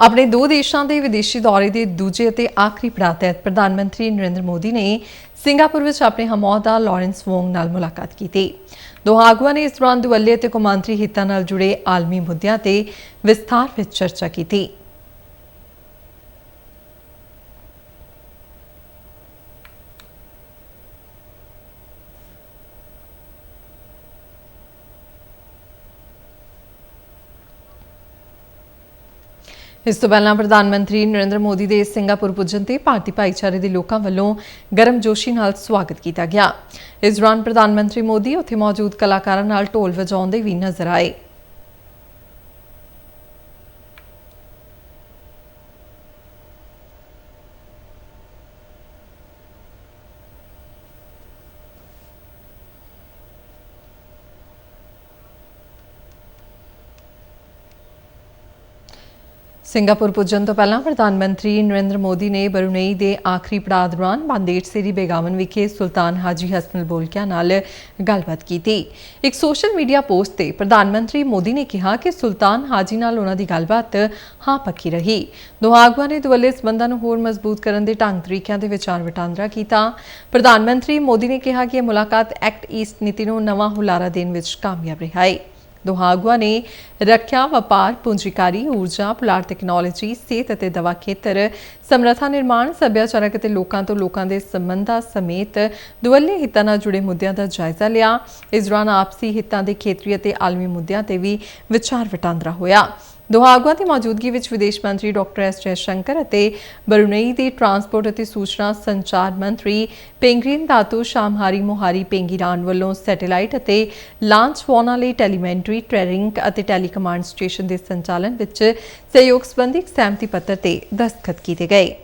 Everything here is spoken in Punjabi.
ਆਪਣੇ ਦੋ ਦੇਸ਼ਾਂ ਦੇ ਵਿਦੇਸ਼ੀ ਦੌਰੇ ਦੇ ਦੂਜੇ ਅਤੇ ਆਖਰੀ ਪੜਾਅ ਤਹਿਤ ਪ੍ਰਧਾਨ ਮੰਤਰੀ ਨਰਿੰਦਰ ਮੋਦੀ ਨੇ ਸਿੰਗਾਪੁਰ ਵਿੱਚ ਆਪਣੇ ਹਮੌਦਾ ਲਾਰੈਂਸ ਵੋਂਗ ਨਾਲ ਮੁਲਾਕਾਤ ਕੀਤੀ। ਦੋਹਾਂ ਆਗੂਆਂ ਨੇ ਇਸ ਦੌਰਾਨ ਦੁਵੱਲੇ ਅਤੇ ਕੌਮਾਂਤਰੀ ਹਿੱਤਾਂ ਨਾਲ ਜੁੜੇ ਆਲਮੀ ਮੁੱਦਿਆਂ ਤੇ ਵਿਸਥਾਰ ਵਿੱਚ ਚਰਚਾ ਕੀਤੀ। ਇਸ ਤੋਂ ਪਹਿਲਾਂ ਪ੍ਰਧਾਨ ਮੰਤਰੀ ਨਰਿੰਦਰ ਮੋਦੀ ਦੇ ਸਿੰਗਾਪੁਰ ਪੁੱਜਣ ਤੇ ਭਾਰਤੀ ਭਾਈਚਾਰੇ ਦੇ ਲੋਕਾਂ ਵੱਲੋਂ ਗਰਮਜੋਸ਼ੀ ਨਾਲ ਸਵਾਗਤ ਕੀਤਾ ਗਿਆ। ਇਸ ਦੌਰਾਨ ਪ੍ਰਧਾਨ ਮੰਤਰੀ ਮੋਦੀ ਉੱਥੇ ਮੌਜੂਦ ਕਲਾਕਾਰਾਂ ਨਾਲ ਢੋਲ ਵਜਾਉਂਦੇ ਵੀ ਨਜ਼ਰ ਆਏ। ਸਿੰਗਾਪੁਰ ਪੁੱਜਣ ਤੋਂ ਪਹਿਲਾਂ ਪ੍ਰਧਾਨ ਮੰਤਰੀ ਨਰਿੰਦਰ ਮੋਦੀ ਨੇ ਬਰੂਨੇਈ ਦੇ ਆਖਰੀ ਪੜਾਅ ਦੌਰਾਨ ਬਾਂਦੇੜ ਸੇਰੀ ਬੇਗਾਮਨ ਵਿਖੇ ਸੁਲਤਾਨ ਹਾਜੀ ਹਸਨਲ ਬੋਲਕਿਆ ਨਾਲ ਗੱਲਬਾਤ ਕੀਤੀ। ਇੱਕ ਸੋਸ਼ਲ ਮੀਡੀਆ ਪੋਸਟ ਤੇ ਪ੍ਰਧਾਨ ਮੰਤਰੀ ਮੋਦੀ ਨੇ ਕਿਹਾ ਕਿ ਸੁਲਤਾਨ ਹਾਜੀ ਨਾਲ ਉਹਨਾਂ ਦੀ ਗੱਲਬਾਤ ਹਾਂ ਪੱਕੀ ਰਹੀ। ਦੋਹਾਂ ਆਗੂਆਂ ਨੇ ਦੁਵੱਲੇ ਸਬੰਧਾਂ ਨੂੰ ਹੋਰ ਮਜ਼ਬੂਤ ਕਰਨ ਦੇ ਢੰਗ ਤਰੀਕਿਆਂ ਦੇ ਵਿਚਾਰ ਵਟਾਂਦਰਾ ਕੀਤਾ। ਪ੍ਰਧਾਨ ਮੰਤਰੀ ਮੋਦੀ ਨੇ ਕਿਹਾ ਕਿ ਇਹ ਮੁਲਾਕਾਤ ਐਕਟ ਈਸਟ ਨੀਤੀ ਨੂੰ ਨਵਾਂ ਹੁਲਾਰਾ ਦੇਣ ਵਿੱਚ ਕਾਮਯਾਬ ਰਿਹਾ ਹੈ ਦੋਹਾਂ ਆਗੂਆਂ ਨੇ ਰੱਖਿਆ ਵਪਾਰ ਪੂੰਜੀਕਾਰੀ, ਊਰਜਾ, ਪੁਲਾੜ ਟੈਕਨੋਲੋਜੀ ਸਿਹਤ ਅਤੇ ਦਵਾ ਖੇਤਰ, ਸਮਰੱਥਾ ਨਿਰਮਾਣ, ਸੱਭਿਆਚਾਰਕ ਅਤੇ ਲੋਕਾਂ ਤੋਂ ਲੋਕਾਂ ਦੇ ਸੰਬੰਧਾਂ ਸਮੇਤ ਦੁਵੱਲੇ ਹਿੱਤਾਂ ਨਾਲ ਜੁੜੇ ਮੁੱਦਿਆਂ ਦਾ ਜਾਇਜ਼ਾ ਲਿਆ। ਇਸ ਦੌਰਾਨ ਆਪਸੀ ਹਿੱਤਾਂ ਦੇ ਖੇਤਰੀ ਅਤੇ ਆਲਮੀ ਮੁੱਦਿਆਂ ਤੇ ਵੀ ਵਿਚਾਰ ਵਟਾਂਦਰਾ ਹੋਇਆ। ਦੋਹਾਂ ਦੀ ਮੌਜੂਦਗੀ ਵਿੱਚ ਵਿਦੇਸ਼ ਮੰਤਰੀ ਡਾਕਟਰ ਐਸ ਜੈਸ਼ੰਕਰ ਅਤੇ ਬਰੂਨੇਈ ਦੇ ਟਰਾਂਸਪੋਰਟ ਅਤੇ ਸੂਚਨਾ ਸੰਚਾਰ ਮੰਤਰੀ ਪੈਂਗਰੀਨ ਦਾਤੂ ਸ਼ਾਮਹਾਰੀ ਮੋਹਾਰੀ ਪੈਂਗੀਰਾਨ ਵੱਲੋਂ ਸੈਟੇਲਾਈਟ ਅਤੇ ਲਾਂਚ ਫੋਨਾਂ ਲਈ ਟੈਲੀਮੈਂਟਰੀ ਟ੍ਰੈਰਿੰਗ ਅਤੇ ਟੈਲੀਕਮਾਂਡ ਸਟੇਸ਼ਨ ਦੇ ਸੰਚਾਲਨ ਵਿੱਚ ਸਹਿਯੋਗ ਸੰਬੰਧੀ ਸਹਿਮਤੀ ਪੱਤਰ ਤੇ ਦਸਤਖਤ ਕੀਤੇ ਗਏ।